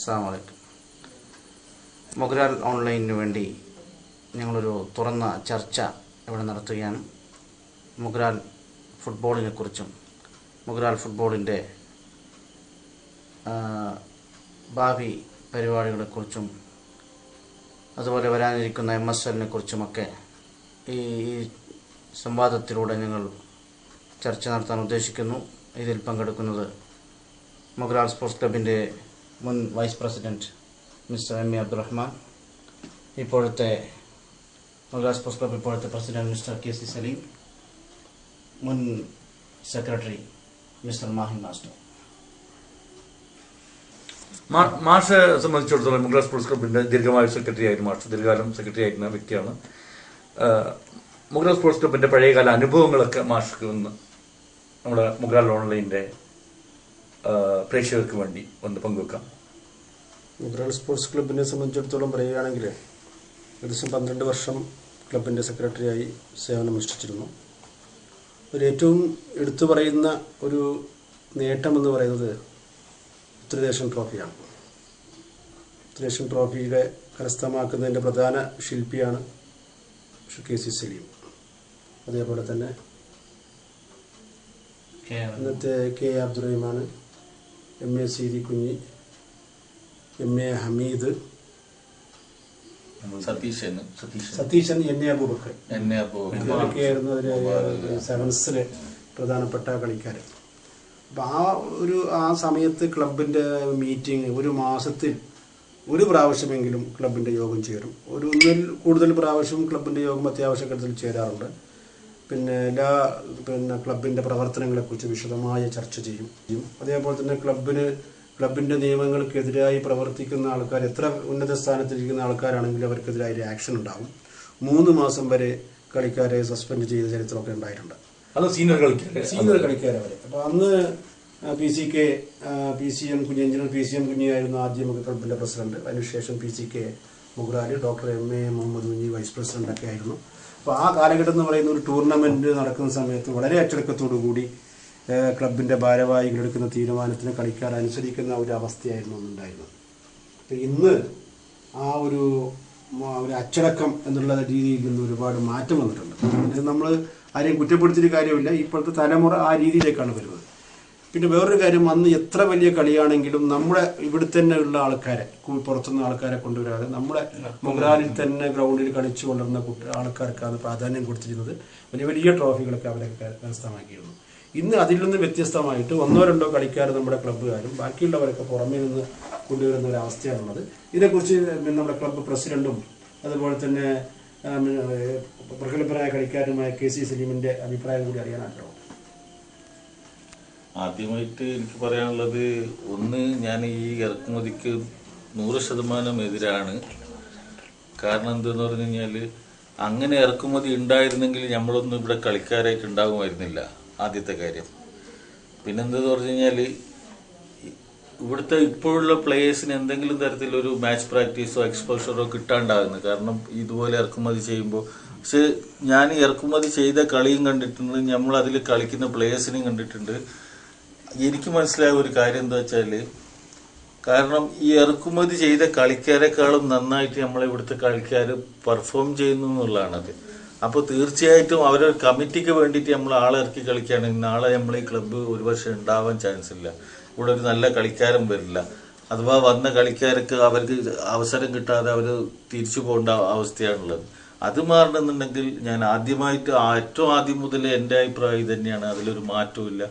അസ്സാം വലൈക്കും മൊഗ്രാൽ ഓൺലൈനിന് വേണ്ടി ഞങ്ങളൊരു തുറന്ന ചർച്ച ഇവിടെ നടത്തുകയാണ്. മൊഗ്രാൽ ഫുട്ബോളിനെ കുറിച്ചും മൊഗ്രാൽ ഫുട്ബോളിന്റെ ഭാവി പരിപാടികളെക്കുറിച്ചും അതുപോലെ വരാനിരിക്കുന്ന എം എസ് എല്ലിനെ കുറിച്ചുമൊക്കെ ഈ സംവാദത്തിലൂടെ ഞങ്ങൾ ചർച്ച നടത്താൻ ഉദ്ദേശിക്കുന്നു. ഇതിൽ പങ്കെടുക്കുന്നത് മൊഗ്രാൽ സ്പോർട്സ് ക്ലബിന്റെ മുൻ vice president mister M A Abdurahman ഇപ്പോഴത്തെ മദ്രാസ് സ്പോർട്സ് ക്ലബ് ഇപ്പോഴത്തെ president mister K C Saleem മുൻ സെക്രട്ടറി മിസ്റ്റർ മാഹിൻ മാസ്റ്റർ. മാഷെ സംബന്ധിച്ചിടത്തോളം മദ്രാസ് സ്പോർട്സ് ക്ലബിന്റെ ദീർഘമായ സെക്രട്ടറി ആയിരുന്നു മാഷ് ദീർഘകാലം സെക്രട്ടറി ആയിരുന്ന വ്യക്തിയാണ്. ആഹ് സ്പോർട്സ് ക്ലബിന്റെ പഴയകാല അനുഭവങ്ങളൊക്കെ മാഷ്ക്ക് ഒന്ന് നമ്മുടെ മുഗ്ലാൽ ഓൺലൈനിന്റെ ആഹ് പ്രേക്ഷകർക്ക് വേണ്ടി ഒന്ന് പങ്കുവെക്കാം. മുദ്രാൾ സ്പോർട്സ് ക്ലബിനെ സംബന്ധിച്ചിടത്തോളം പറയുകയാണെങ്കിൽ ഏകദേശം പന്ത്രണ്ട് വർഷം ക്ലബിന്റെ സെക്രട്ടറിയായി സേവനമനുഷ്ഠിച്ചിരുന്നു ഒരു ഏറ്റവും എടുത്തു പറയുന്ന ഒരു നേട്ടം എന്ന് പറയുന്നത് ഉത്തരദേശൻ ട്രോഫിയാണ്. ഉത്തരദേശൻ ട്രോഫിയുടെ കരസ്ഥമാക്കുന്നതിന്റെ പ്രധാന ശില്പിയാണ് കെ സി സലീം അതേപോലെ തന്നെ ഇന്നത്തെ K A Abdurahiman M A Seethi Kunhi M A Hameed Satheesan Satheesan N A Aboobacker. ഇവരൊക്കെയായിരുന്നു അതിൽ സെവൻസിലെ പ്രധാനപ്പെട്ട കളിക്കാർ അപ്പം ആ ഒരു ആ സമയത്ത് ക്ലബിന്റെ മീറ്റിംഗ് ഒരു മാസത്തിൽ ഒരു പ്രാവശ്യമെങ്കിലും ക്ലബിന്റെ യോഗം ചേരും. ഒരു ഒന്നിൽ കൂടുതൽ പ്രാവശ്യം ക്ലബിന്റെ യോഗം അത്യാവശ്യഘട്ടത്തിൽ ചേരാറുണ്ട്. പിന്നെ എല്ലാ പിന്നെ ക്ലബിന്റെ പ്രവർത്തനങ്ങളെക്കുറിച്ച് വിശദമായ ചർച്ച ചെയ്യും. അതേപോലെ തന്നെ ക്ലബിന് ക്ലബിന്റെ നിയമങ്ങൾക്കെതിരായി പ്രവർത്തിക്കുന്ന ആൾക്കാർ എത്ര ഉന്നത സ്ഥാനത്തിരിക്കുന്ന ആൾക്കാരാണെങ്കിലും അവർക്കെതിരായി ഒരു ആക്ഷൻ ഉണ്ടാവും. മൂന്ന് മാസം വരെ കളിക്കാരെ സസ്പെൻഡ് ചെയ്ത ചരിത്രമൊക്കെ ഉണ്ടായിട്ടുണ്ട്. അത് സീനിയർ കളിക്കാരെ. സീനിയർ കളിക്കാരെ വരെ. അപ്പോൾ അന്ന് P C K P C M Kunhi engineer P C M കുഞ്ഞിയായിരുന്നു ആദ്യമൊക്കെ ക്ലബിന്റെ പ്രസിഡന്റ്. അതിനുശേഷം P C K Mugrali doctor M A Muhammad Kunhi vice president ഒക്കെ ആയിരുന്നു. അപ്പോൾ ആ കാലഘട്ടം എന്ന് പറയുന്ന ഒരു ടൂർണമെന്റ് നടക്കുന്ന സമയത്ത് വളരെ അച്ചടക്കത്തോടു കൂടി ഏഹ്, ക്ലബിന്റെ ഭാരവാഹികൾ എടുക്കുന്ന തീരുമാനത്തിന് കളിക്കാർ അനുസരിക്കുന്ന ഒരു അവസ്ഥയായിരുന്നു അന്നുണ്ടായിരുന്നത്. അപ്പോൾ ഇന്ന് ആ ഒരു ഒരു അച്ചടക്കം എന്നുള്ള രീതിയിൽ നിന്ന് ഒരുപാട് മാറ്റം വന്നിട്ടുണ്ട്. നമ്മൾ ആരെയും കുറ്റപ്പെടുത്തിയിട്ട് കാര്യമില്ല. ഇപ്പോഴത്തെ തലമുറ ആ രീതിയിലേക്കാണ് വരുന്നത്. പിന്നെ വേറൊരു കാര്യം അന്ന് എത്ര വലിയ കളിയാണെങ്കിലും നമ്മുടെ ഇവിടെ തന്നെ ഉള്ള ആൾക്കാരെ പുറത്തുനിന്ന് ആൾക്കാരെ കൊണ്ടുവരാതെ നമ്മുടെ മൊഗ്രാലിൽ തന്നെ ഗ്രൗണ്ടിൽ കളിച്ചു കൊണ്ടിരുന്ന ആൾക്കാർക്കാണ് പ്രാധാന്യം കൊടുത്തിരുന്നത്. വലിയ വലിയ ട്രോഫികളൊക്കെ അവരെ കരസ്ഥമാക്കിയിരുന്നു. ഇന്ന് അതിൽ നിന്ന് വ്യത്യസ്തമായിട്ട് ഒന്നോ രണ്ടോ കളിക്കാർ നമ്മുടെ ക്ലബ്ബുകാരും ബാക്കിയുള്ളവരൊക്കെ പുറമേ നിന്ന് കൊണ്ടുവരുന്ന ഒരു അവസ്ഥയാണുള്ളത്. ഇതേക്കുറിച്ച് പിന്നെ നമ്മുടെ ക്ലബ്ബ് പ്രസിഡന്റും അതുപോലെ തന്നെ പ്രഗത്ഭരായ കളിക്കാരുമായ കെ സി സലീമിന്റെ അഭിപ്രായം കൂടി അറിയാൻ ആഗ്രഹം ആദ്യമായിട്ട് എനിക്ക് പറയാനുള്ളത് ഒന്ന് ഞാൻ ഈ ഇറക്കുമതിക്ക് നൂറ് ശതമാനം എതിരാണ്. കാരണം എന്തെന്ന് പറഞ്ഞു കഴിഞ്ഞാൽ അങ്ങനെ ഇറക്കുമതി ഉണ്ടായിരുന്നെങ്കിൽ നമ്മളൊന്നും ഇവിടെ കളിക്കാരായിട്ട് ഉണ്ടാകുമായിരുന്നില്ല ആദ്യത്തെ കാര്യം. പിന്നെന്തെന്ന് പറഞ്ഞു കഴിഞ്ഞാൽ ഇവിടുത്തെ ഇപ്പോഴുള്ള പ്ലേയേഴ്സിന് എന്തെങ്കിലും തരത്തിലൊരു മാച്ച് പ്രാക്ടീസോ എക്സ്പോഷറോ കിട്ടാണ്ടാകുന്നു. കാരണം ഇതുപോലെ ഇറക്കുമതി ചെയ്യുമ്പോൾ പക്ഷെ ഞാൻ ഇറക്കുമതി ചെയ്ത കളിയും കണ്ടിട്ടുണ്ട്. നമ്മൾ അതിൽ കളിക്കുന്ന പ്ലേയേഴ്സിനെയും കണ്ടിട്ടുണ്ട്. എനിക്ക് മനസ്സിലായ ഒരു കാര്യം എന്താ വെച്ചാൽ കാരണം ഈ ഇറക്കുമതി ചെയ്ത കളിക്കാരെക്കാളും നന്നായിട്ട് നമ്മളെ ഇവിടുത്തെ കളിക്കാർ പെർഫോം ചെയ്യുന്നു എന്നുള്ളതാണത്. അപ്പോൾ തീർച്ചയായിട്ടും അവരൊരു കമ്മിറ്റിക്ക് വേണ്ടിയിട്ട് നമ്മൾ ആളെ ഇറക്കി കളിക്കുകയാണെങ്കിൽ നാളെ നമ്മൾ ഈ ക്ലബ്ബ് ഒരു വർഷം ഉണ്ടാവാൻ ചാൻസ് ഇല്ല. ഇവിടെ ഒരു നല്ല കളിക്കാരൻ വരില്ല. അഥവാ വന്ന കളിക്കാർക്ക് അവർക്ക് അവസരം കിട്ടാതെ അവർ തിരിച്ചു പോകേണ്ട അവസ്ഥയാണുള്ളത്. അത് മാറണമെന്നുണ്ടെങ്കിൽ ഞാൻ ആദ്യമായിട്ട് ഏറ്റവും ആദ്യം മുതൽ എന്റെ അഭിപ്രായം തന്നെയാണ് അതിലൊരു മാറ്റവും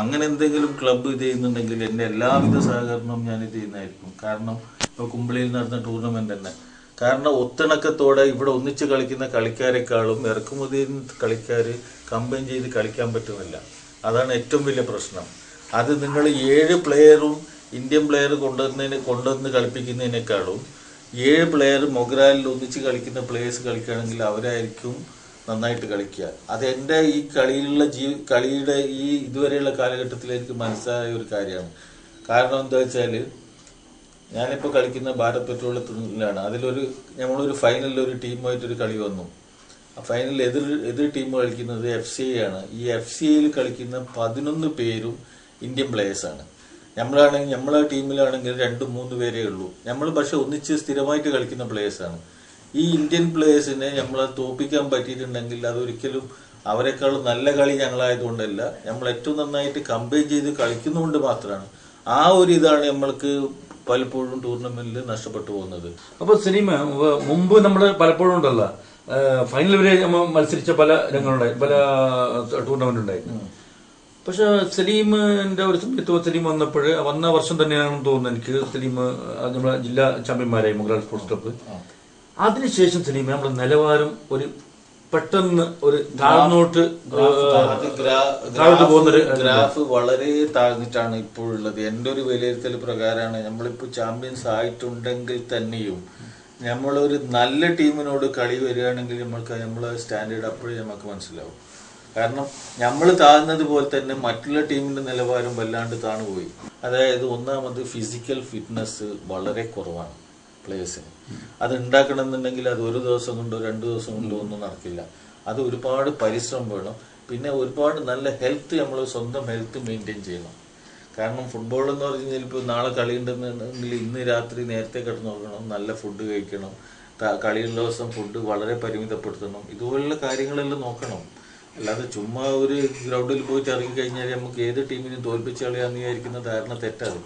അങ്ങനെ എന്തെങ്കിലും ക്ലബ്ബ് ഇത് ചെയ്യുന്നുണ്ടെങ്കിൽ എന്റെ എല്ലാവിധ സഹകരണവും ഞാൻ ഇത് ചെയ്യുന്നതായിരിക്കും. കാരണം ഇപ്പോൾ കുമ്പളിയിൽ നടന്ന ടൂർണമെന്റ് തന്നെ. കാരണം ഒത്തിണക്കത്തോടെ ഇവിടെ ഒന്നിച്ച് കളിക്കുന്ന കളിക്കാരെക്കാളും ഇറക്കുമതി കളിക്കാർ കമ്പൈൻ ചെയ്ത് കളിക്കാൻ പറ്റുന്നില്ല. അതാണ് ഏറ്റവും വലിയ പ്രശ്നം. അത് നിങ്ങൾ ഏഴ് പ്ലെയറും ഇന്ത്യൻ പ്ലെയർ കൊണ്ടുവന്നതിന് കൊണ്ടുവന്ന് കളിപ്പിക്കുന്നതിനേക്കാളും ഏഴ് പ്ലെയർ മൊഗ്രാലിൽ ഒന്നിച്ച് കളിക്കുന്ന പ്ലേയേഴ്സ് കളിക്കുകയാണെങ്കിൽ അവരായിരിക്കും നന്നായിട്ട് കളിക്കുക. അത് എന്റെ ഈ കളിയിലുള്ള ജീ കളിയുടെ ഈ ഇതുവരെയുള്ള കാലഘട്ടത്തിൽ എനിക്ക് മനസ്സിലായ ഒരു കാര്യമാണ്. കാരണം എന്താ വെച്ചാൽ ഞാനിപ്പോൾ കളിക്കുന്ന ഭാരത് പെട്രോളിയത്തിലാണ് അതിലൊരു നമ്മളൊരു ഫൈനലിൽ ഒരു ടീമായിട്ടൊരു കളി വന്നു. ആ ഫൈനലിൽ എതിർ എതിർ ടീം കളിക്കുന്നത് എഫ് സി ആണ്. ഈ എഫ് സി ഐയിൽ കളിക്കുന്ന പതിനൊന്ന് പേരും ഇന്ത്യൻ പ്ലേയേഴ്സാണ് നമ്മളാണെങ്കിൽ നമ്മളെ ടീമിലാണെങ്കിൽ രണ്ട് മൂന്ന് പേരേ ഉള്ളൂ. നമ്മൾ പക്ഷെ ഒന്നിച്ച് സ്ഥിരമായിട്ട് കളിക്കുന്ന പ്ലേയേഴ്സാണ് ഈ ഇന്ത്യൻ പ്ലേയേഴ്സിനെ നമ്മളെ തോപ്പിക്കാൻ പറ്റിയിട്ടുണ്ടെങ്കിൽ അതൊരിക്കലും അവരെക്കാൾ നല്ല കളി ഞങ്ങളായതുകൊണ്ടല്ല. നമ്മൾ ഏറ്റവും നന്നായിട്ട് കമ്പയർ ചെയ്ത് കളിക്കുന്നതുകൊണ്ട് മാത്രമാണ് ആ ഒരു ഇതാണ് നമ്മൾക്ക് പലപ്പോഴും ടൂർണമെന്റിൽ നഷ്ടപ്പെട്ടു പോകുന്നത്. അപ്പൊ സിനിമ മുമ്പ് നമ്മൾ പലപ്പോഴും ഉണ്ടല്ല. ഫൈനൽ വരെ നമ്മൾ മത്സരിച്ച പല രംഗങ്ങളുണ്ടായി പല ടൂർണമെന്റ് ഉണ്ടായി. പക്ഷെ സലീമിന്റെ ഒരു സമയത്ത് സലീം വന്നപ്പോൾ വന്ന വർഷം തന്നെയാണെന്ന് തോന്നുന്നു എനിക്ക് സലീം നമ്മളെ ജില്ലാ ചാമ്പ്യന്മാരായി മുഗൾ സ്പോർട്സ് ക്ലബ്ബ്. അതിനുശേഷം സലീം നമ്മുടെ നിലവാരം ഒരു പെട്ടെന്ന് ഒരു താഴ്ന്നോട്ട് പോകുന്നൊരു ഗ്രാഫ് ഗ്രാഫ് വളരെ താഴ്ന്നിട്ടാണ് ഇപ്പോഴുള്ളത് എന്റെ ഒരു വിലയിരുത്തൽ പ്രകാരമാണ് നമ്മളിപ്പോൾ ചാമ്പ്യൻസ് ആയിട്ടുണ്ടെങ്കിൽ തന്നെയും നമ്മളൊരു നല്ല ടീമിനോട് കളി വരികയാണെങ്കിൽ നമ്മൾക്ക് നമ്മളെ സ്റ്റാൻഡേർഡ് അപ്പോഴേ നമുക്ക് മനസ്സിലാവും. കാരണം നമ്മൾ താഴ്ന്നത് പോലെ തന്നെ മറ്റുള്ള ടീമിന്റെ നിലവാരം വല്ലാണ്ട് താണുപോയി അതായത് ഒന്നാമത് ഫിസിക്കൽ ഫിറ്റ്നസ് വളരെ കുറവാണ് പ്ലേയേഴ്സിന് അത് ഉണ്ടാക്കണമെന്നുണ്ടെങ്കിൽ അത് ഒരു ദിവസം കൊണ്ടോ രണ്ട് ദിവസം കൊണ്ടോ ഒന്നും നടക്കില്ല. അത് ഒരുപാട് പരിശ്രമം വേണം. പിന്നെ ഒരുപാട് നല്ല ഹെൽത്ത് നമ്മൾ സ്വന്തം ഹെൽത്ത് മെയിന്റെയിൻ ചെയ്യണം. കാരണം ഫുട്ബോൾ എന്ന് പറഞ്ഞു കഴിഞ്ഞാൽ ഇപ്പോൾ നാളെ കളി ഉണ്ടെന്നുണ്ടെങ്കിൽ ഇന്ന് രാത്രി നേരത്തെ കിടന്നുറങ്ങണം നല്ല ഫുഡ് കഴിക്കണം കളിയുള്ള ദിവസം ഫുഡ് വളരെ പരിമിതപ്പെടുത്തണം. ഇതുപോലുള്ള കാര്യങ്ങളെല്ലാം നോക്കണം. അല്ലാതെ ചുമ്മാ ഒരു ഗ്രൗണ്ടിൽ പോയിട്ട് ഇറങ്ങി കഴിഞ്ഞാൽ നമുക്ക് ഏത് ടീമിനും തോൽപ്പിച്ച് കളയാന്ന് വിചാരിക്കുന്ന ധാരണ തെറ്റാണ്.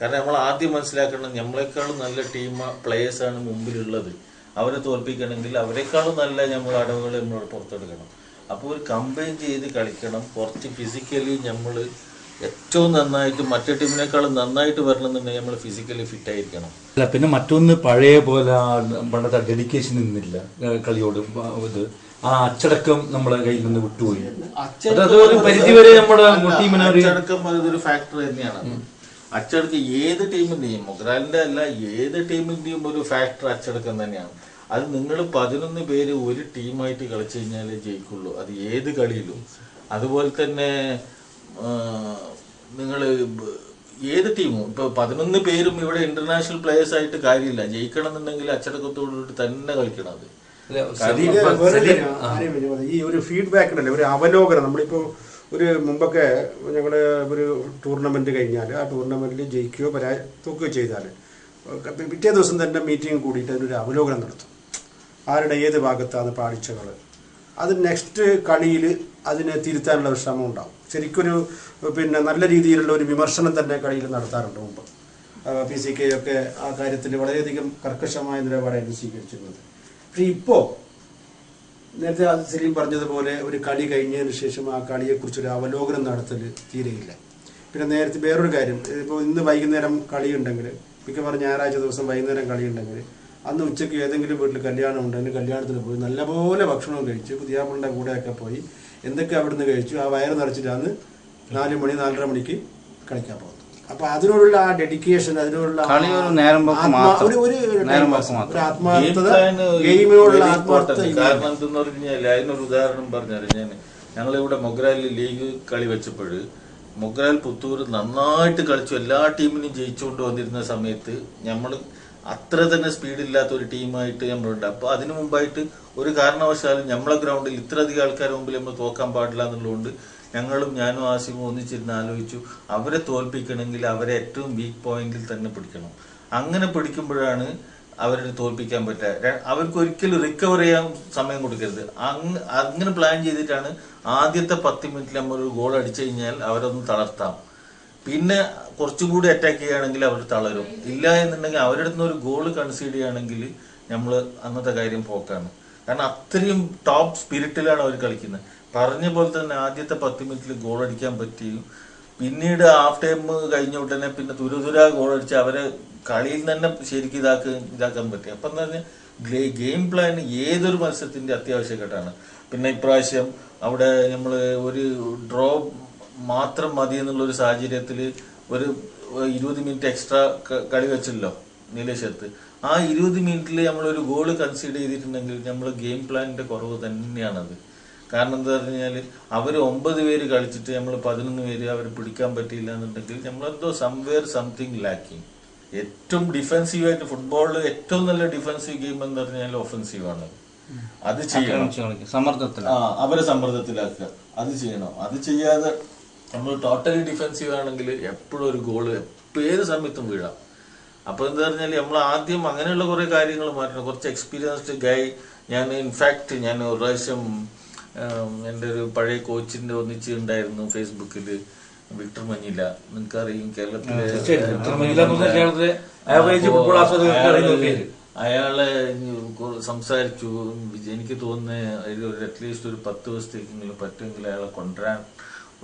കാരണം നമ്മൾ ആദ്യം മനസ്സിലാക്കണം നമ്മളെക്കാളും നല്ല ടീം പ്ലേയേഴ്സാണ് മുമ്പിലുള്ളത്. അവരെ തോൽപ്പിക്കണമെങ്കിൽ അവരെക്കാളും നല്ല നമ്മൾ അടവുകൾ നമ്മൾ പുറത്തെടുക്കണം. അപ്പോൾ ഒരു കമ്പൈൻ ചെയ്ത് കളിക്കണം. കുറച്ച് ഫിസിക്കലി നമ്മൾ ഏറ്റവും നന്നായിട്ട് മറ്റേ ടീമിനേക്കാളും നന്നായിട്ട് വരണമെന്നുണ്ടെങ്കിൽ നമ്മൾ ഫിസിക്കലി ഫിറ്റ് ആയിരിക്കണം. അല്ല പിന്നെ മറ്റൊന്ന് പഴയ പോലെ പണ്ടത്തെ ഡെഡിക്കേഷൻ ഇന്നില്ല കളിയോട് ഇത്. ആ അച്ചടക്കം നമ്മളെ കയ്യിൽ നിന്ന് വിട്ടുപോയി. അത് പരിധി പരിധിവരെ നമ്മുടെ അച്ചടക്കം അതൊരു ഫാക്ടർ തന്നെയാണ് അച്ചടക്കം ഏത് ടീമിന്റെയും മൊഗ്രാലിന്റെ അല്ല ഏത് ടീമിന്റെയും ഒരു ഫാക്ടർ അച്ചടക്കം തന്നെയാണ്. അത് നിങ്ങൾ പതിനൊന്ന് പേര് ഒരു ടീമായിട്ട് കളിച്ചു കഴിഞ്ഞാലേ ജയിക്കുള്ളൂ. അത് ഏത് കളിയിലും. അതുപോലെ തന്നെ നിങ്ങൾ ഏത് ടീമും ഇപ്പൊ പതിനൊന്ന് പേരും ഇവിടെ ഇന്റർനാഷണൽ പ്ലേയേഴ്സ് ആയിട്ട് കാര്യമില്ല. ജയിക്കണം എന്നുണ്ടെങ്കിൽ അച്ചടക്കത്തോടുകൂടി തന്നെ കളിക്കണം അത്. ഈ ഒരു ഫീഡ്ബാക്ക് ഉണ്ടല്ലോ? ഒരു അവലോകനം. നമ്മളിപ്പോൾ ഒരു മുമ്പൊക്കെ ഞങ്ങൾ ഒരു ടൂർണമെന്റ് കഴിഞ്ഞാൽ ആ ടൂർണമെന്റിൽ ജയിക്കുകയോ പരാ തോക്കുകയോ ചെയ്താൽ പിറ്റേ ദിവസം തന്നെ മീറ്റിംഗ് കൂടിയിട്ട് അതിനൊരു അവലോകനം നടത്തും. ആരുടെ ഏത് ഭാഗത്താണ് പാളിച്ചകൾ അത് നെക്സ്റ്റ് കളിയിൽ അതിനെ തിരുത്താനുള്ള ഒരു ശ്രമം ഉണ്ടാവും. ശരിക്കൊരു പിന്നെ നല്ല രീതിയിലുള്ള ഒരു വിമർശനം തന്നെ കളിയിൽ നടത്താറുണ്ട് മുമ്പ്. പി സി കെ ഒക്കെ ആ കാര്യത്തിൽ വളരെയധികം കർക്കശമായ നിലപാടായിരുന്നു സ്വീകരിച്ചിരുന്നത്. പക്ഷേ ഇപ്പോൾ നേരത്തെ സലീം പറഞ്ഞതുപോലെ ഒരു കളി കഴിഞ്ഞതിന് ശേഷം ആ കളിയെക്കുറിച്ചൊരു അവലോകനം നടത്തൽ തീരെയില്ല. പിന്നെ നേരത്തെ വേറൊരു കാര്യം ഇപ്പോൾ ഇന്ന് വൈകുന്നേരം കളിയുണ്ടെങ്കിൽ മിക്കവാറും ഞായറാഴ്ച ദിവസം വൈകുന്നേരം കളിയുണ്ടെങ്കിൽ അന്ന് ഉച്ചയ്ക്ക് ഏതെങ്കിലും വീട്ടിൽ കല്യാണം ഉണ്ടെങ്കിൽ കല്യാണത്തിന് പോയി നല്ലപോലെ ഭക്ഷണം കഴിച്ച് പുതിയാപ്പിളിന്റെ കൂടെയൊക്കെ പോയി എന്തൊക്കെ അവിടുന്ന് കഴിച്ചു ആ വയറ് നിറച്ചിട്ടാണ് നാല് മണി നാലര മണിക്ക് കളിക്കാൻ പോകുന്നത് അപ്പൊ അതിനോടുള്ള ആ ഡെഡിക്കേഷൻ അതിനോടുള്ള കളി ഒരു നേരം മാത്രം. ഒരു-. ആത്മാർത്ഥത ഗെയിമിനോടുള്ള ആത്മാർത്ഥത. കാരണം എന്തെന്ന് അതിനൊരു ഉദാഹരണം പറഞ്ഞാൽ ഞാൻ ഞങ്ങളിവിടെ മൊഗ്രാലിൽ ലീഗ് കളി വെച്ചപ്പോൾ മൊഗ്രാൽ പുത്തൂർ നന്നായിട്ട് കളിച്ചു എല്ലാ ടീമിനും ജയിച്ചുകൊണ്ട് വന്നിരുന്ന സമയത്ത് നമ്മൾ അത്ര തന്നെ സ്പീഡില്ലാത്ത ഒരു ടീമായിട്ട് നമ്മളുണ്ട് അപ്പോൾ അതിനു മുമ്പായിട്ട് ഒരു കാരണവശാലും നമ്മളെ ഗ്രൗണ്ടിൽ ഇത്രയധികം ആൾക്കാരുടെ മുമ്പിൽ നമ്മൾ തോക്കാൻ പാടില്ല എന്നുള്ളതുകൊണ്ട് ഞങ്ങളും ഞാനും ആസിമും ഒന്നിച്ചിരുന്ന് ആലോചിച്ചു. അവരെ തോൽപ്പിക്കണമെങ്കിൽ അവരെ ഏറ്റവും വീക്ക് പോയിന്റിൽ തന്നെ പിടിക്കണം. അങ്ങനെ പിടിക്കുമ്പോഴാണ് അവരെ തോൽപ്പിക്കാൻ പറ്റുക. അവർക്ക് ഒരിക്കലും റിക്കവർ ചെയ്യാൻ സമയം കൊടുക്കരുത്. അങ്ങ് അങ്ങനെ പ്ലാൻ ചെയ്തിട്ടാണ് ആദ്യത്തെ പത്ത് മിനിറ്റിൽ നമ്മൾ ഒരു ഗോൾ അടിച്ചു കഴിഞ്ഞാൽ അവരൊന്ന് തളർത്താം. പിന്നെ കുറച്ചുകൂടി അറ്റാക്ക് ചെയ്യുകയാണെങ്കിൽ അവർ തളരും. ഇല്ല എന്നുണ്ടെങ്കിൽ അവരുടെ നിന്ന് ഒരു ഗോൾ കൺസീഡ് ചെയ്യുകയാണെങ്കിൽ നമ്മൾ അന്നത്തെ കാര്യം പോക്കാണ്. കാരണം അത്രയും ടോപ്പ് സ്പിരിറ്റിലാണ് അവർ കളിക്കുന്നത്. പറഞ്ഞ പോലെ തന്നെ ആദ്യത്തെ പത്ത് മിനിറ്റിൽ ഗോൾ അടിക്കാൻ പറ്റിയും പിന്നീട് ഹാഫ് ടൈം കഴിഞ്ഞ ഉടനെ പിന്നെ തുരുതുര ഗോൾ അടിച്ച് അവരെ കളിയിൽ തന്നെ ശരിക്കും ഇതാക്കി ഇതാക്കാൻ പറ്റി. അപ്പം എന്താ പറഞ്ഞാൽ ഗെയിം പ്ലാൻ ഏതൊരു മത്സരത്തിന്റെ അത്യാവശ്യഘട്ടമാണ് പിന്നെ ഇപ്രാവശ്യം അവിടെ നമ്മൾ ഒരു ഡ്രോ മാത്രം മതി എന്നുള്ള ഒരു സാഹചര്യത്തിൽ ഒരു ഇരുപത് മിനിറ്റ് എക്സ്ട്രാ കളി വെച്ചല്ലോ നീലേശ്വരത്ത് ആ ഇരുപത് മിനിറ്റിൽ ഒരു ഗോൾ കൺസീഡ് ചെയ്തിട്ടുണ്ടെങ്കിൽ നമ്മൾ ഗെയിം പ്ലാനിന്റെ കുറവ് തന്നെയാണത്. കാരണം എന്താ പറഞ്ഞാൽ അവർ ഒമ്പത് പേര് കളിച്ചിട്ട് നമ്മൾ പതിനൊന്ന് പേര് അവർ പിടിക്കാൻ പറ്റിയില്ല എന്നുണ്ടെങ്കിൽ നമ്മൾ നമ്മളെന്തോ സംവെയർ സംതിങ് ലാക്കിങ് ഏറ്റവും ഡിഫെൻസീവായിട്ട് ഫുട്ബോളിൽ ഏറ്റവും നല്ല ഡിഫെൻസീവ് ഗെയിം എന്ന് പറഞ്ഞാൽ ഒഫൻസീവ് ആണ്. അത് ചെയ്യണം. സമ്മർദ്ദത്തിൽ ആ അവരെ സമ്മർദ്ദത്തിലാക്കുക. അത് ചെയ്യണം. അത് ചെയ്യാതെ നമ്മൾ ടോട്ടലി ഡിഫെൻസീവ് ആണെങ്കിൽ എപ്പോഴും ഒരു ഗോൾ ഏത് സമയത്തും വീഴാം. അപ്പൊ എന്താ പറഞ്ഞാൽ നമ്മൾ ആദ്യം അങ്ങനെയുള്ള കുറെ കാര്യങ്ങൾ മാറ്റണം. കുറച്ച് എക്സ്പീരിയൻസ്ഡ് ഗൈ ഞാൻ ഇൻഫാക്ട് ഞാൻ ഒരു പ്രാവശ്യം എന്റെ ഒരു പഴയ കോച്ചിന്റെ ഒന്നിച്ച് ഉണ്ടായിരുന്നു ഫേസ്ബുക്കിൽ വിക്ടർ മഞ്ഞില. നിനക്ക് അറിയും കേരളത്തിലെ. അയാളെ സംസാരിച്ചു. എനിക്ക് തോന്നുന്നത് ഒരു അറ്റ്ലീസ്റ്റ് ഒരു പത്ത് ദിവസത്തേക്കെങ്കിലും പറ്റുമെങ്കിൽ അയാളെ കൊണ്ടുവരാൻ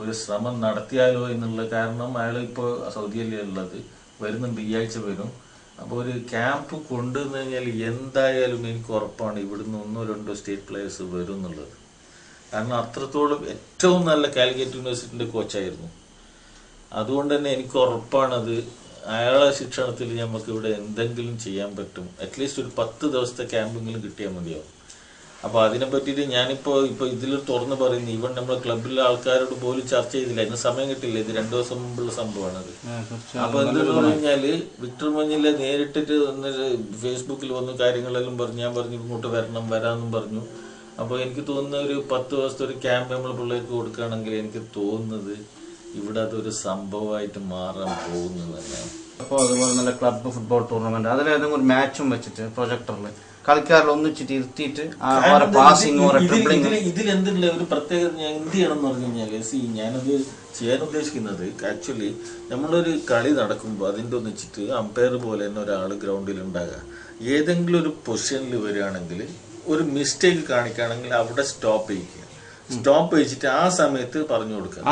ഒരു ശ്രമം നടത്തിയാലോ എന്നുള്ള കാരണം അയാൾ ഇപ്പോൾ സൗദിയിലേ ഉള്ളത്. വരുന്നുണ്ട് ഈ ആഴ്ച വരും. അപ്പോൾ ഒരു ക്യാമ്പ് കൊണ്ടുവന്നു കഴിഞ്ഞാൽ എന്തായാലും എനിക്ക് ഉറപ്പാണ് ഇവിടുന്ന് ഒന്നോ രണ്ടോ സ്റ്റേറ്റ് പ്ലേയേഴ്സ് വരും എന്നുള്ളത്. കാരണം അത്രത്തോളം ഏറ്റവും നല്ല കാലിക്കറ്റ് യൂണിവേഴ്സിറ്റിന്റെ കോച്ചായിരുന്നു. അതുകൊണ്ട് തന്നെ എനിക്ക് ഉറപ്പാണത് അയാളെ ശിക്ഷണത്തിൽ നമുക്ക് ഇവിടെ എന്തെങ്കിലും ചെയ്യാൻ പറ്റും. അറ്റ്ലീസ്റ്റ് ഒരു പത്ത് ദിവസത്തെ ക്യാമ്പെങ്കിലും കിട്ടിയാൽ മതിയാവും. അപ്പൊ അതിനെ പറ്റിയിട്ട് ഞാനിപ്പോ ഇപ്പൊ ഇതിൽ തുറന്ന് പറയുന്നു ഇവൻ നമ്മുടെ ക്ലബിലെ ആൾക്കാരോട് പോലും ചർച്ച ചെയ്തില്ല. അതിന് സമയം കിട്ടില്ല. ഇത് രണ്ടു ദിവസം മുമ്പുള്ള സംഭവമാണ് അത് അപ്പൊ എന്തെന്ന് പറഞ്ഞു കഴിഞ്ഞാൽ വിക്ടർ മഞ്ഞിലെ നേരിട്ടിട്ട് ഒന്ന് ഫേസ്ബുക്കിൽ വന്ന് കാര്യങ്ങളെല്ലാം പറഞ്ഞു ഞാൻ പറഞ്ഞു ഇങ്ങോട്ട് വരണം വരാമെന്നും പറഞ്ഞു. അപ്പൊ എനിക്ക് തോന്നുന്ന ഒരു പത്ത് ദിവസത്തെ ഒരു ക്യാമ്പ് നമ്മൾ പിള്ളേർക്ക് കൊടുക്കുകയാണെങ്കിൽ എനിക്ക് തോന്നുന്നത് ഇവിടെ അതൊരു സംഭവമായിട്ട് മാറാൻ പോകുന്നു തന്നെയാണ്. അപ്പോൾ അതുപോലെ നല്ല ക്ലബ്ബ് ഫുട്ബോൾ ടൂർണമെന്റ് അതിലേതെങ്കിലും ഒരു മാച്ചും വെച്ചിട്ട് പ്രൊജക്ടറിൽ കളിക്കാരിൽ ഒന്നിച്ചിട്ട് ഇരുത്തിയിട്ട് ഓരോ ഓരോ ഇതിൽ എന്തുണ്ട്? ഒരു പ്രത്യേകത ഞാൻ എന്ത് ചെയ്യണം എന്ന് പറഞ്ഞു കഴിഞ്ഞാൽ സി ഞാനത് ചെയ്യാൻ ഉദ്ദേശിക്കുന്നത് ആക്ച്വലി നമ്മളൊരു കളി നടക്കുമ്പോൾ അതിന്റെ ഒന്നിച്ചിട്ട് അമ്പയർ പോലെ തന്നെ ഒരാൾ ഗ്രൗണ്ടിൽ ഉണ്ടാകുക ഏതെങ്കിലും ഒരു പൊസിഷനിൽ വരികയാണെങ്കിൽ ഒരു മിസ്റ്റേക്ക് കാണിക്കുകയാണെങ്കിൽ അവിടെ സ്റ്റോപ്പ് ചെയ്യിക്കുക. സ്റ്റോപ്പ് ചെയ്യിച്ചിട്ട് ആ സമയത്ത് പറഞ്ഞു കൊടുക്കുക.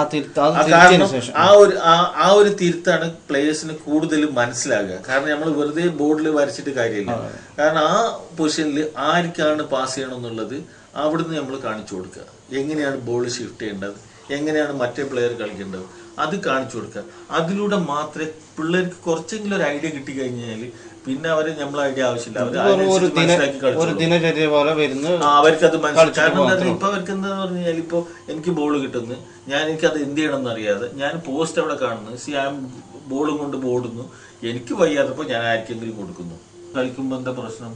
ആ ഒരു ആ- ആ ഒരു തിരുത്താണ് പ്ലേയേഴ്സിന് കൂടുതൽ മനസ്സിലാകുക. കാരണം നമ്മൾ വെറുതെ ബോർഡിൽ വരച്ചിട്ട് കാര്യമില്ല. കാരണം ആ പൊസിഷനിൽ ആർക്കാണ് പാസ് ചെയ്യണം എന്നുള്ളത് അവിടുന്ന് നമ്മൾ കാണിച്ചു കൊടുക്കുക. എങ്ങനെയാണ് ബോൾ ഷിഫ്റ്റ് ചെയ്യേണ്ടത്? എങ്ങനെയാണ് മറ്റേ പ്ലെയർ കളിക്കേണ്ടത്? അത് കാണിച്ചു കൊടുക്കുക. അതിലൂടെ മാത്രമേ പിള്ളേർക്ക് കുറച്ചെങ്കിലും ഒരു ഐഡിയ കിട്ടി കഴിഞ്ഞാൽ പിന്നെ അവർ നമ്മളെ ഐഡിയ ആവശ്യമില്ല. അവർ ഒരു ദിന മനസ്സിലാക്കി കാരണം. ഇപ്പൊ അവർക്ക് എന്താ പറഞ്ഞു കഴിഞ്ഞാൽ ഇപ്പൊ എനിക്ക് ബോൾ കിട്ടുന്നു. ഞാൻ എനിക്ക് അത് എന്ത് ചെയ്യണം എന്നറിയാതെ ഞാൻ പോസ്റ്റ് അവിടെ കാണുന്നു. സി ആ ബോളും കൊണ്ട് ഓടുന്നു എനിക്ക് വയ്യാത്തപ്പോ ഞാൻ ആർക്കെങ്കിലും കൊടുക്കുന്നു. കളിക്കുമ്പോ എന്താ പ്രശ്നം?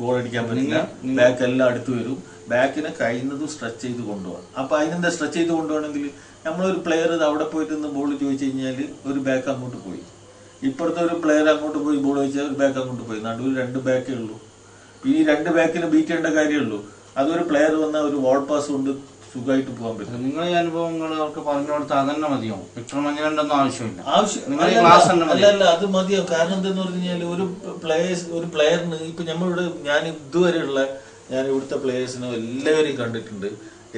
ഗോൾ അടിക്കാൻ പറ്റില്ല. ബാക്ക് എല്ലാം അടുത്ത് വരും. ബാക്കിനെ കഴിയുന്നതും സ്ട്രെച്ച് ചെയ്ത് കൊണ്ടുപോകാം അപ്പൊ അതിനെന്താ സ്ട്രെച്ച് ചെയ്ത് കൊണ്ടുപോകണമെങ്കിൽ നമ്മളൊരു പ്ലെയർ അവിടെ പോയിട്ട് നിന്ന് ബോൾ ചോദിച്ചു കഴിഞ്ഞാൽ ഒരു ബാക്ക് അങ്ങോട്ട് പോയി. ഇപ്പുറത്തെ ഒരു പ്ലെയർ അങ്ങോട്ട് പോയി ബോൾ ചോദിച്ചാൽ ഒരു ബാക്ക് അങ്ങോട്ട് പോയി. നടുവിൽ രണ്ട് ബാക്കേ ഉള്ളൂ. ഈ രണ്ട് ബാക്കിന് ബീറ്റ് ചെയ്യേണ്ട കാര്യമുള്ളൂ അതൊരു പ്ലെയർ വന്ന ഒരു വാൾ പാസ് കൊണ്ട് സുഖമായിട്ട് പോകാൻ പറ്റും. നിങ്ങൾ ഈ അനുഭവങ്ങൾ അവർക്ക് പറഞ്ഞു കൊടുത്താൽ അതന്നെ മതിയോ? ഒന്നും ആവശ്യമില്ല. ആവശ്യം അല്ല, അല്ല അത് മതിയോ? കാരണം എന്തെന്ന് പറഞ്ഞു കഴിഞ്ഞാൽ ഒരു പ്ലേയേഴ്സ് ഒരു പ്ലെയറിന് ഇപ്പൊ നമ്മളിവിടെ ഞാൻ ഇതുവരെയുള്ള ഞാൻ ഇവിടുത്തെ പ്ലേയേഴ്സിനെ എല്ലാവരെയും കണ്ടിട്ടുണ്ട്.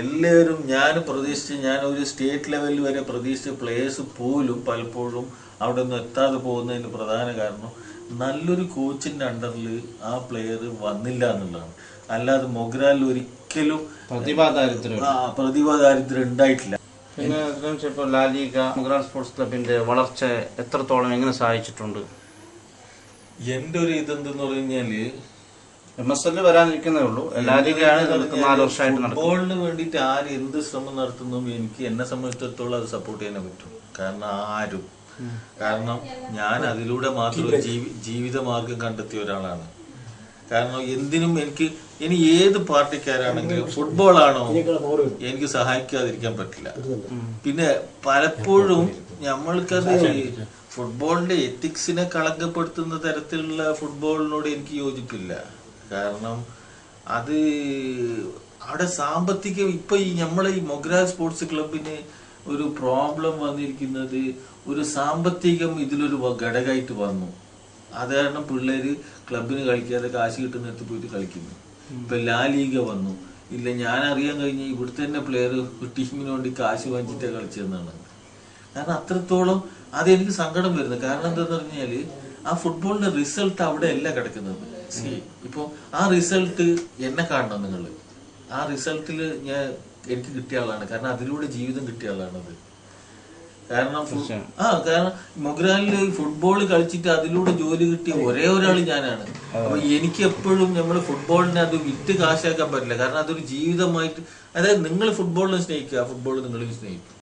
എല്ലാവരും ഞാൻ പ്രതീക്ഷിച്ച് ഞാൻ ഒരു സ്റ്റേറ്റ് ലെവലിൽ വരെ പ്രതീക്ഷിച്ച പ്ലേയേഴ്സ് പോലും പലപ്പോഴും അവിടെ ഒന്നും എത്താതെ പോകുന്നതിന് പ്രധാന കാരണം നല്ലൊരു കോച്ചിന്റെ അണ്ടറിൽ ആ പ്ലെയർ വന്നില്ല എന്നുള്ളതാണ്. അല്ലാതെ മൊഗ്രാലിൽ ഒരിക്കലും പ്രതിഭാ ദാരിദ്ര്യം ആ പ്രതിഭാദാരിദ്ര്യം ഉണ്ടായിട്ടില്ല. പിന്നെ ഇപ്പോൾ ലാലിക മുഗ്രാൻ സ്പോർട്സ് ക്ലബിന്റെ വളർച്ച എത്രത്തോളം എങ്ങനെ സഹായിച്ചിട്ടുണ്ട്? എന്റെ ഒരു ഇതെന്തെന്ന് പറഞ്ഞാൽ എം എസ് എൽ വരാനിരിക്കുന്നേ ഉള്ളൂ. ലാലികയാണ് നാല് വർഷമായിട്ട് ഫുട്ബോളിന് വേണ്ടിയിട്ട് ആര് എന്ത് ശ്രമം നടത്തുന്നു എനിക്ക് എന്നെ സംബന്ധിച്ചിടത്തോളം അത് സപ്പോർട്ട് ചെയ്യാനേ പറ്റും. കാരണം ആരും. കാരണം ഞാൻ അതിലൂടെ മാത്രം ജീവിതമാർഗം കണ്ടെത്തിയ ഒരാളാണ്. കാരണം എന്തിനും എനിക്ക് ഇനി ഏത് പാർട്ടിക്കാരാണെങ്കിലും ഫുട്ബോൾ ആണോ എനിക്ക് സഹായിക്കാതിരിക്കാൻ പറ്റില്ല. പിന്നെ പലപ്പോഴും നമ്മൾക്കത് ഫുട്ബോളിന്റെ എത്തിക്സിനെ കളങ്കപ്പെടുത്തുന്ന തരത്തിലുള്ള ഫുട്ബോളിനോട് എനിക്ക് യോജിപ്പില്ല. കാരണം അത് അവിടെ സാമ്പത്തിക ഇപ്പൊ ഈ നമ്മളെ ഈ മൊഗ്ര സ്പോർട്സ് ക്ലബിന് ഒരു പ്രോബ്ലം വന്നിരിക്കുന്നത് ഒരു സാമ്പത്തികം ഇതിലൊരു ഘടകമായിട്ട് വന്നു. അത് കാരണം പിള്ളേര് ക്ലബിന് കളിക്കാതെ കാശ് കിട്ടുന്നിടത്ത് പോയിട്ട് കളിക്കുന്നു. ഇപ്പൊ ലാ ലീഗ വന്നു. ഇല്ല ഞാൻ അറിയാൻ കഴിഞ്ഞ ഇവിടുത്തെ തന്നെ പ്ലെയർ ടീമിന് വേണ്ടി കാശ് വാങ്ങിച്ചിട്ടേ കളിച്ചതെന്നാണ്. കാരണം അത്രത്തോളം അത് എനിക്ക് സങ്കടം വരുന്നത് കാരണം എന്താന്ന് പറഞ്ഞാൽ ആ ഫുട്ബോളിന്റെ റിസൾട്ട് അവിടെ അല്ല കിടക്കുന്നത് ഇപ്പൊ ആ റിസൾട്ട് എന്നെ കാണണം നിങ്ങൾ ആ റിസൾട്ടിൽ ഞാൻ എനിക്ക് കിട്ടിയ ആളാണ്. കാരണം അതിലൂടെ ജീവിതം കിട്ടിയ ആളാണത്. കാരണം ആ കാരണം മൊഗ്രാലിൽ ഫുട്ബോൾ കളിച്ചിട്ട് അതിലൂടെ ജോലി കിട്ടിയ ഒരേ ഒരാൾ ഞാനാണ്. അപ്പൊ എനിക്ക് എപ്പോഴും നമ്മൾ ഫുട്ബോളിനെ അത് വിറ്റ് കാശാക്കാൻ പറ്റില്ല. കാരണം അതൊരു ജീവിതമായിട്ട് അതായത് നിങ്ങൾ ഫുട്ബോളിനെ സ്നേഹിക്കുക ഫുട്ബോൾ നിങ്ങളെയും സ്നേഹിക്കും.